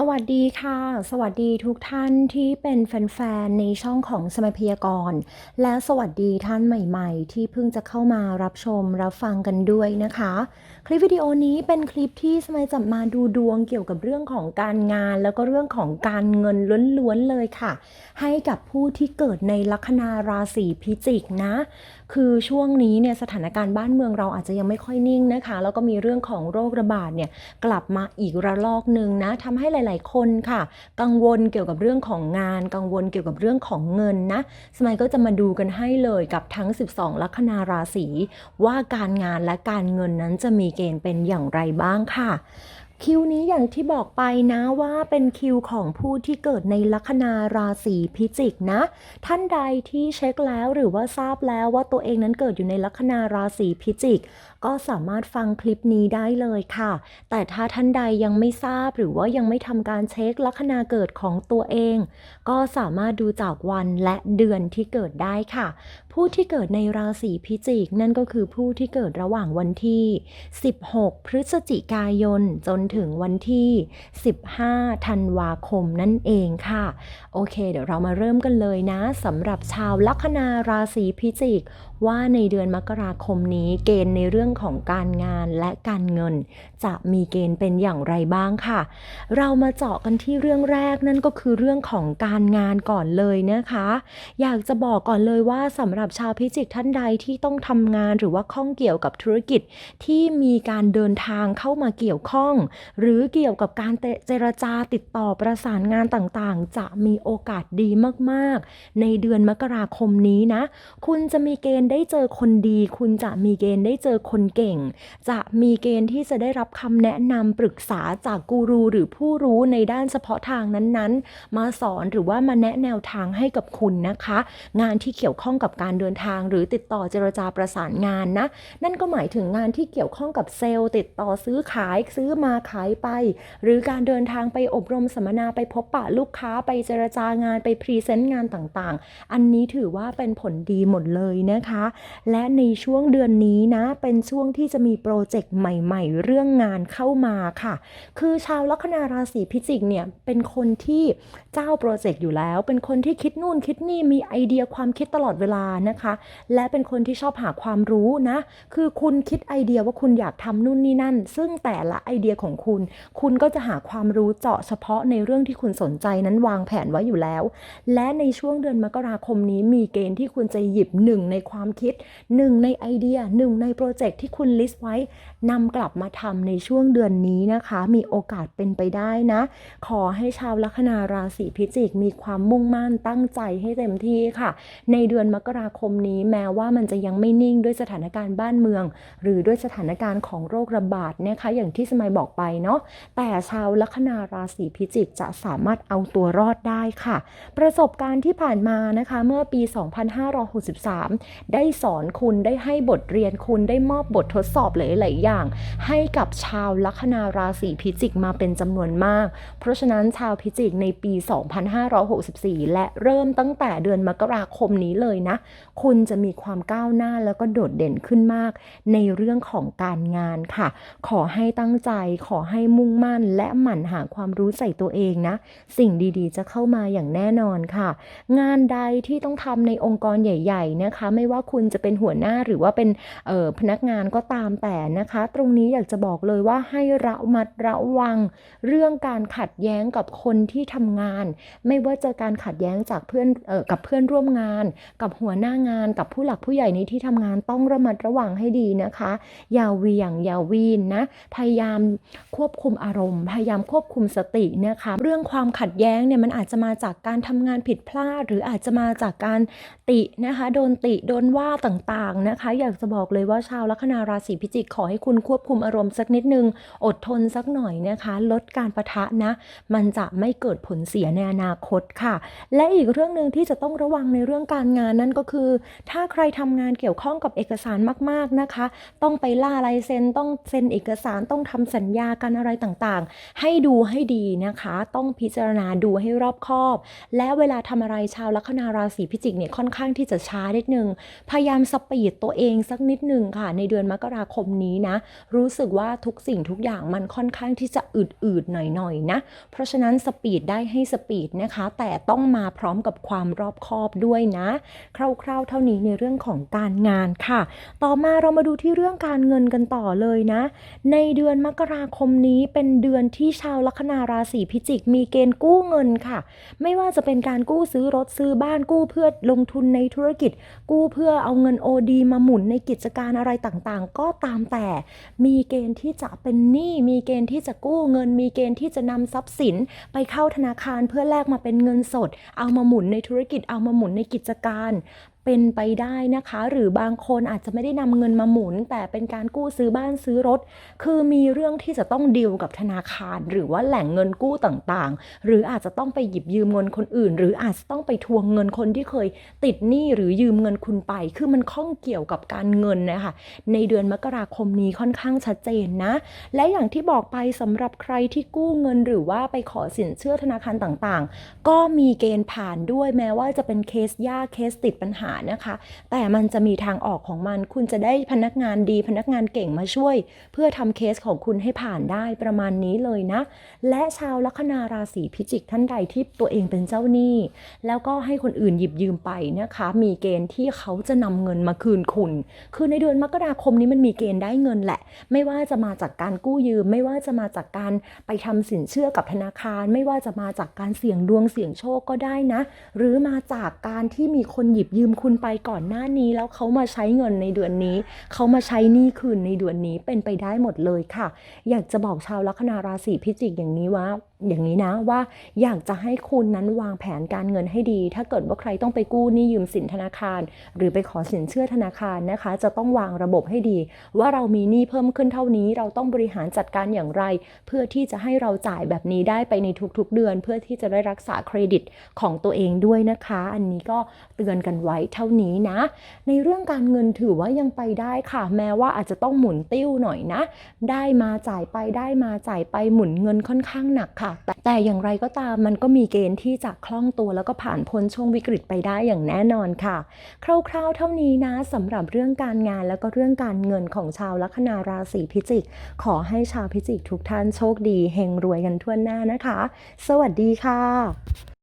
สวัสดีค่ะ สวัสดีทุกท่านที่เป็นแฟนๆ ในช่องของสมัยพยากรณ์และสวัสดีท่านใหม่ๆ ที่เพิ่งจะเข้ามารับชมรับฟังกันด้วยนะคะ คลิปวิดีโอนี้เป็นคลิปที่สมัยจะมาดูดวงเกี่ยวกับเรื่องของการงาน แล้วก็เรื่องของการเงินล้วนๆเลยค่ะ ให้กับผู้ที่เกิดในลัคนาราศีพิจิกนะ คือช่วงนี้เนี่ยสถานการณ์บ้านเมืองเราอาจจะยังไม่ค่อยนิ่งนะคะ แล้วก็มีเรื่องของโรคระบาดเนี่ยกลับมาอีกระลอกหนึ่งนะทำให้หลาย ๆ คนค่ะ กังวลเกี่ยวกับเรื่องของงาน กังวลเกี่ยวกับเรื่องของเงินนะ สมัยก็จะมาดูกันให้เลยกับทั้ง 12 ลัคนาราศีว่าการงานและการเงินนั้นจะมีเกณฑ์เป็นอย่างไรบ้างค่ะ คิวนี้อย่างที่บอกไปนะว่าเป็นคิวของผู้ที่เกิดในลัคนาราศีพิจิกนะ ท่านใดที่เช็คแล้วหรือว่าทราบแล้วว่าตัวเองนั้นเกิดอยู่ในลัคนาราศีพิจิก ก็สามารถฟังคลิปนี้ได้เลยค่ะ แต่ถ้าท่านใดยังไม่ทราบหรือว่ายังไม่ทำการเช็คลัคนาเกิดของตัวเอง ก็สามารถดูจากวันและเดือนที่เกิดได้ค่ะ ผู้ที่เกิดในราศีพิจิกนั่นก็คือผู้ที่เกิดระหว่างวันที่ 16 พฤศจิกายน จนถึงวันที่ 15 ธันวาคมนั่นเองค่ะ โอเค เดี๋ยวเรามาเริ่มกันเลยนะสำหรับชาวลัคนาราศีพิจิก ว่าในเดือนมกราคมนี้เกณฑ์ในเรื่องของการงานและการเงิน จะมีเกณฑ์เป็นอย่างไรบ้างค่ะ เรามาเจาะกันที่เรื่องแรกนั่นก็คือเรื่องของการงานก่อนเลยนะคะ อยากจะบอกก่อนเลยว่าสำหรับชาวพิจิกท่านใดที่ต้องทำงานหรือว่าข้องเกี่ยวกับธุรกิจที่มีการเดินทางเข้ามาเกี่ยวข้อง หรือเกี่ยวกับการเจรจาติดต่อประสานงานต่างๆ จะมีโอกาสดีมากๆ ในเดือนมกราคมนี้นะ คุณจะมีเกณฑ์ได้เจอคนดี คุณจะมีเกณฑ์ได้เจอคนเก่ง จะมีเกณฑ์ที่จะได้รับคำแนะนำปรึกษาจากกูรูหรือผู้รู้ในด้านเฉพาะทางนั้นๆ มาสอนหรือว่ามาแนะแนวทางให้กับคุณนะคะ งานที่เกี่ยวข้องกับการเดินทาง หรือติดต่อเจรจาประสานงานนะ นั่นก็หมายถึงงานที่เกี่ยวข้องกับเซลล์ ติดต่อซื้อขายซื้อมาขายไป หรือการเดินทางไปอบรมสัมมนาไปพบปะลูกค้าไปเจรจางานไปพรีเซนต์งานต่างๆ อันนี้ถือว่าเป็นผลดีหมดเลยนะคะและในช่วงเดือนนี้นะ เป็นช่วงที่จะมีโปรเจกต์ใหม่ๆ เรื่องงานเข้ามาค่ะ คือชาวลัคนาราศีพิจิกเนี่ย เป็นคนที่เจ้าโปรเจกต์อยู่แล้ว เป็นคนที่คิดนู่นคิดนี่มีไอเดียความคิดตลอดเวลานะคะ และเป็นคนที่ชอบหาความรู้นะ คือคุณคิดไอเดียว่าคุณอยากทำนู่นนี่นั่น ซึ่งแต่ละไอเดียของคุณ คุณก็จะหาความรู้เจาะเฉพาะในเรื่องที่คุณสนใจนั้นวางแผนไว้อยู่แล้ว และในช่วงเดือนมกราคมนี้มีเกณฑ์ที่คุณจะหยิบหนึ่งในความคิดหนึ่งในไอเดียหนึ่งในโปรเจกต์ที่คุณลิสต์ไว้นำกลับมาทำในช่วงเดือนนี้นะคะ มีโอกาสเป็นไปได้นะ ขอให้ชาวลัคนาราศีพิจิก มีความมุ่งมั่นตั้งใจให้เต็มที่ค่ะ ในเดือนมกราคมนี้แม้ว่ามันจะยังไม่นิ่งด้วยสถานการณ์บ้านเมือง หรือด้วยสถานการณ์ของโรคระบาดนะคะอย่างที่สมัยบอกไปเนาะแต่ชาวลัคนาราศีพิจิกจะสามารถเอาตัวรอดได้ค่ะ ประสบการณ์ที่ผ่านมานะคะเมื่อปี 2563 ได้ได้สอนคุณได้ให้บทเรียนคุณได้มอบบททดสอบหลายๆอย่าง ให้กับชาวลัคนาราศีพิจิกมาเป็นจำนวนมาก เพราะฉะนั้นชาวพิจิกในปี 2564 และเริ่มตั้งแต่เดือนมกราคมนี้เลยนะ คุณจะมีความก้าวหน้าแล้วก็โดดเด่นขึ้นมาก ในเรื่องของการงานค่ะ ขอให้ตั้งใจขอให้มุ่งมั่น และหมั่นหาความรู้ใส่ตัวเองนะ สิ่งดีๆ จะเข้ามาอย่างแน่นอนค่ะ งานใดที่ต้องทำในองค์กรใหญ่ ๆ นะคะ ไม่ว่าคุณจะเป็นหัวหน้าหรือว่าเป็นพนักงานก็ตามแต่นะคะ ตรงนี้อยากจะบอกเลยว่าให้ระมัดระวัง เรื่องการขัดแย้งกับคนที่ทำงาน ไม่ว่าจะการขัดแย้งจากเพื่อนออกับเพื่อนร่วมงาน กับหัวหน้างาน กับผู้หลักผู้ใหญ่ในที่ทำงานต้องระมัดระวังให้ดีนะคะ อย่าเวียงอย่าวีนนะพยายามควบคุมอารมณ์ พยายามควบคุมสตินะคะ เรื่องความขัดแย้งเนี่ยมันอาจจะมาจากการทำงานผิดพลาด หรืออาจจะมาจากการตินะคะโดนติโดนว่าต่างๆนะคะ อยากจะบอกเลยว่าชาวลัคนาราศีพิจิกขอให้คุณควบคุมอารมณ์สักนิดนึง อดทนสักหน่อยนะคะ ลดการประทะนะ มันจะไม่เกิดผลเสียในอนาคตค่ะ และอีกเรื่องหนึ่งที่จะต้องระวังในเรื่องการงานนั่นก็คือ ถ้าใครทำงานเกี่ยวข้องกับเอกสารมากๆนะคะ ต้องไปล่าลายเซ็นต้องเซ็นเอกสารต้องทำสัญญากันอะไรต่างๆ ให้ดูให้ดีนะคะ ต้องพิจารณาดูให้รอบคอบ และเวลาทำอะไรชาวลัคนาราศีพิจิกเนี่ยค่อนข้างที่จะช้านิดนึงพยายามสปีดตัวเองสักนิดหนึ่งค่ะ ในเดือนมกราคมนี้นะ รู้สึกว่าทุกสิ่งทุกอย่างมันค่อนข้างที่จะอืดๆหน่อยๆนะ เพราะฉะนั้นสปีดได้ให้สปีดนะคะ แต่ต้องมาพร้อมกับความรอบคอบด้วยนะ คร่าวๆ เท่านี้ในเรื่องของการงานค่ะ ต่อมาเรามาดูที่เรื่องการเงินกันต่อเลยนะ ในเดือนมกราคมนี้เป็นเดือนที่ชาวลัคนาราศีพิจิก มีเกณฑ์กู้เงินค่ะ ไม่ว่าจะเป็นการกู้ซื้อรถซื้อบ้านกู้เพื่อลงทุนในธุรกิจกู้เพื่อเอาเงินโอดีมาหมุนในกิจการอะไรต่างๆ ก็ตามแต่มีเกณฑ์ที่จะเป็นหนี้มีเกณฑ์ที่จะกู้เงิน มีเกณฑ์ที่จะนำทรัพย์สิน ไปเข้าธนาคารเพื่อแลกมาเป็นเงินสด เอามาหมุนในธุรกิจเอามาหมุนในกิจการเป็นไปได้นะคะ หรือบางคนอาจจะไม่ได้นำเงินมาหมุน แต่เป็นการกู้ซื้อบ้านซื้อรถ คือมีเรื่องที่จะต้องดีลกับธนาคาร หรือว่าแหล่งเงินกู้ต่างๆ หรืออาจจะต้องไปหยิบยืมเงินคนอื่น หรืออาจจะต้องไปทวงเงินคนที่เคยติดหนี้หรือยืมเงินคุณไป คือมันข้องเกี่ยวกับการเงินนะคะในเดือนมกราคมนี้ค่อนข้างชัดเจนนะ และอย่างที่บอกไปสำหรับใครที่กู้เงินหรือว่าไปขอสินเชื่อธนาคารต่างๆ ก็มีเกณฑ์ผ่านด้วยแม้ว่าจะเป็นเคสยากเคสติดปัญหานะคะ แต่มันจะมีทางออกของมัน คุณจะได้พนักงานดีพนักงานเก่งมาช่วย เพื่อทำเคสของคุณให้ผ่านได้ประมาณนี้เลยนะ และชาวลัคนาราศีพิจิกท่านใดที่ตัวเองเป็นเจ้าหนี้ แล้วก็ให้คนอื่นหยิบยืมไปนะคะ มีเกณฑ์ที่เขาจะนำเงินมาคืนคุณ คือในเดือนมกราคมนี้มันมีเกณฑ์ได้เงินแหละ ไม่ว่าจะมาจากการกู้ยืม ไม่ว่าจะมาจากการไปทำสินเชื่อกับธนาคาร ไม่ว่าจะมาจากการเสี่ยงดวงเสี่ยงโชคก็ได้นะ หรือมาจากการที่มีคนหยิบยืมคุณไปก่อนหน้านี้แล้วเขามาใช้เงินในเดือนนี้ เขามาใช้หนี้คืนในเดือนนี้เป็นไปได้หมดเลยค่ะ อยากจะบอกชาวลัคนาราศีพิจิกอย่างนี้ว่า อย่างนี้นะว่าอยากจะให้คุณนั้นวางแผนการเงินให้ดี ถ้าเกิดว่าใครต้องไปกู้หนี้ยืมสินธนาคาร หรือไปขอสินเชื่อธนาคารนะคะ จะต้องวางระบบให้ดี ว่าเรามีหนี้เพิ่มขึ้นเท่านี้ เราต้องบริหารจัดการอย่างไร เพื่อที่จะให้เราจ่ายแบบนี้ได้ไปในทุกๆเดือน เพื่อที่จะได้รักษาเครดิตของตัวเองด้วยนะคะ อันนี้ก็เตือนกันไว้เท่านี้นะ ในเรื่องการเงินถือว่ายังไปได้ค่ะ แม้ว่าอาจจะต้องหมุนติ้วหน่อยนะ ได้มาจ่ายไปได้มาจ่ายไปหมุนเงินค่อนข้างหนักค่ะแต่แต่อย่างไรก็ตามมันก็มีเกณฑ์ที่จะคล่องตัวแล้วก็ผ่านพ้นช่วงวิกฤตไปได้อย่างแน่นอนค่ะ คร่าวๆเท่านี้นะสำหรับเรื่องการงานแล้วก็เรื่องการเงินของชาวลัคนาราศีพิจิก ขอให้ชาวพิจิกทุกท่านโชคดีเฮงรวยกันทั่วหน้านะคะ สวัสดีค่ะ